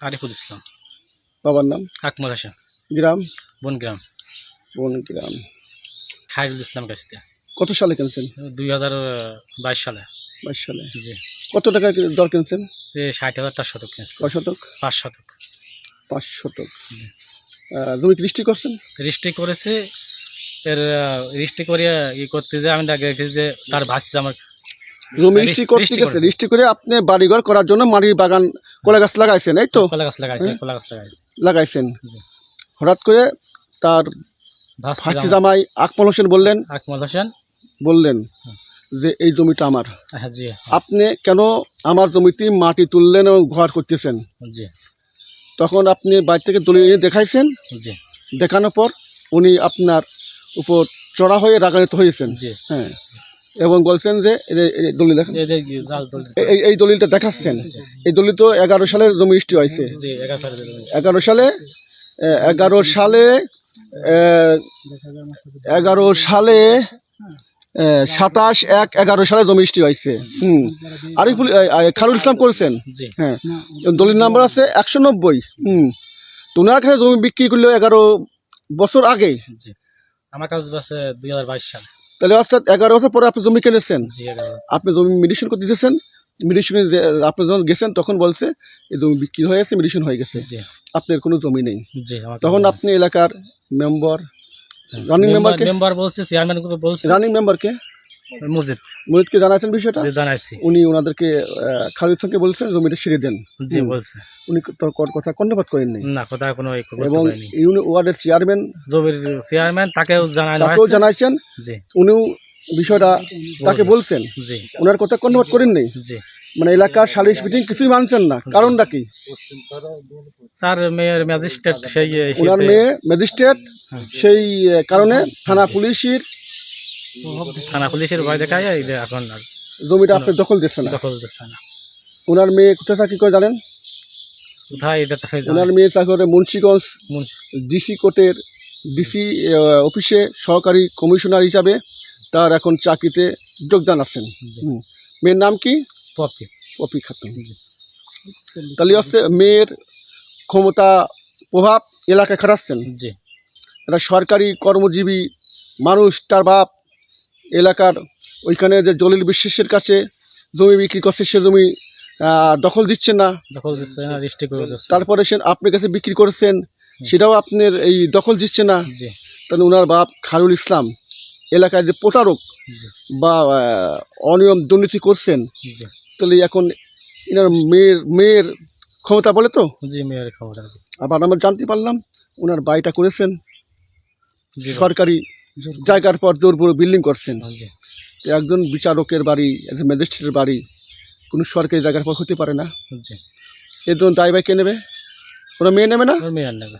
আরিফুল ইসলাম। বাবার নাম? আকমল হাসান। গ্রাম? বনগ্রাম। বনগ্রাম। খায়রুল ইসলাম কাছ। থেকে কত সালে কিনছেন? দুই হাজার বাইশ সালে। বাইশ সালে। জি। কত টাকা দর কিনছেন? যে ষাট হাজার চার শতক কিনছে। কয় শতক? পাঁচ শতক। পাঁচ শতক। জমি কৃষ্টি করছেন? রিস্ট্রি করেছে। এর রেজিস্ট্রি করে ই করতে যে আমি দেখেছি যে তার ভাসতে আমার জমি রেজিস্ট্রি রেজিস্ট্রি করতে। গেছে রেজিস্ট্রি করে আপনি বাড়িঘর করার জন্য মাটির বাগান কলা গাছ লাগাইছেন এই তো? কলা গাছ হ্যাঁ। কলা গাছ লাগাইছে। লাগাইছেন। হঠাৎ করে তার ফাঁসি জামাই। আকমল হোসেন বললেন আকমল হোসেন? বললেন যে এই জমিটা আমার। হ্যাঁ আপনি কেন আমার জমিতে মাটি তুললেন এবং ঘর করতেছেন? তখন আপনি বাড়ি থেকে দলিল এনে দেখাইছেন। দেখানোর পর উনি আপনার উপর চড়া হয়ে রাগান্বিত হয়েছেন। হ্যাঁ। এবং বলছেন যে দলিল দেখান। এই দলিলটা দেখাচ্ছেন। এই দলিল তো এগারো সালে জমি রেজিস্ট্রি হয়েছে। এগারো সালে এগারো সালে এগারো সালে সাতাশ এক এগারো সালে জমি রেজিস্ট্রি হয়েছে। হুম। আরিফুল খারুল ইসলাম করেছেন। হ্যাঁ। দলিল নাম্বার আছে একশো নব্বই। হুম। তো ওনার কাছে জমি বিক্রি করল এগারো বছর আগে। আমার কাজ আছে দুই হাজার বাইশ সালে। তাহলে অর্থাৎ এগারো বছর পরে আপনি জমি কিনেছেন। আপনি জমি মেডিসিন করতে দিতেছেন। মেডিসিনে আপনি যখন গেছেন তখন বলছে এই জমি বিক্রি হয়ে গেছে মেডিসিন হয়ে গেছে। আপনার কোনো জমি নেই। তখন আপনি এলাকার মেম্বার রানিং মেম্বারকে মেম্বার বলছে চেয়ারম্যান বলছে। রানিং মেম্বারকে মসজিদ মুরিদকে জানাচ্ছেন বিষয়টা? জানাইছি। উনি ওনাদেরকে খালিদ খানকে বলছেন জমিটা ছেড়ে দেন। জি। বলছে। উনি কথা কর্ণপাত করেননি। না কোথায় কোনো এবং ইউনি ওয়ার্ডের চেয়ারম্যান জমির চেয়ারম্যান তাকেও জানানো তাকেও জানাইছেন। জি। উনিও বিষয়টা তাকে বলছেন। জি। ওনার কথা কর্ণপাত করেননি? জি। মানে এলাকার সালিশ মিটিং কিছুই মানছেন না। কারণটা কি? তার মেয়ের ম্যাজিস্ট্রেট সেই এসে ওনার মেয়ে ম্যাজিস্ট্রেট সেই কারণে থানা পুলিশের থানা পুলিশের ভয় দেখায় এই যে এখন আর জমিটা আপনি দখল দিচ্ছে না? দখল দিচ্ছে না। ওনার মেয়ে কোথায় চাকরি করে জানেন? কোথায় এটা তাকে ওনার মেয়ে চাকরি করে মুন্সিগঞ্জ মুন্সি ডিসি কোর্টের ডিসি অফিসে সহকারী কমিশনার হিসাবে তার এখন চাকরিতে যোগদান আছেন। মেয়ের নাম কি? পপি। পপি খাতুন। তাহলে হচ্ছে মেয়ের ক্ষমতা প্রভাব এলাকায় খাটাচ্ছেন। জি। একটা সরকারি কর্মজীবী মানুষ তার বাপ এলাকার ওইখানে যে জলিল বিশ্বাসের কাছে জমি বিক্রি করছে সে জমি দখল দিচ্ছে না। দখল দিচ্ছে তারপরে সে আপনার কাছে বিক্রি করেছেন সেটাও আপনার এই দখল দিচ্ছে না। তাহলে ওনার বাপ খারুল ইসলাম এলাকায় যে প্রতারক বা অনিয়ম দুর্নীতি করছেন তাহলে এখন এনার মেয়ের মেয়ের ক্ষমতা বলে তো? জি মেয়ের খবর আর কি। আবার আমরা জানতে পারলাম ওনার বাড়িটা করেছেন সরকারি জায়গার পর জোর পুরো বিল্ডিং করছেন। তো একজন বিচারকের বাড়ি একজন ম্যাজিস্ট্রেটের বাড়ি কোনো সরকারি জায়গার পর হতে পারে না। এর জন্য দায় বাই কে নেবে? কোনো মেয়ে নেবে না? মেয়ে আর নেবে।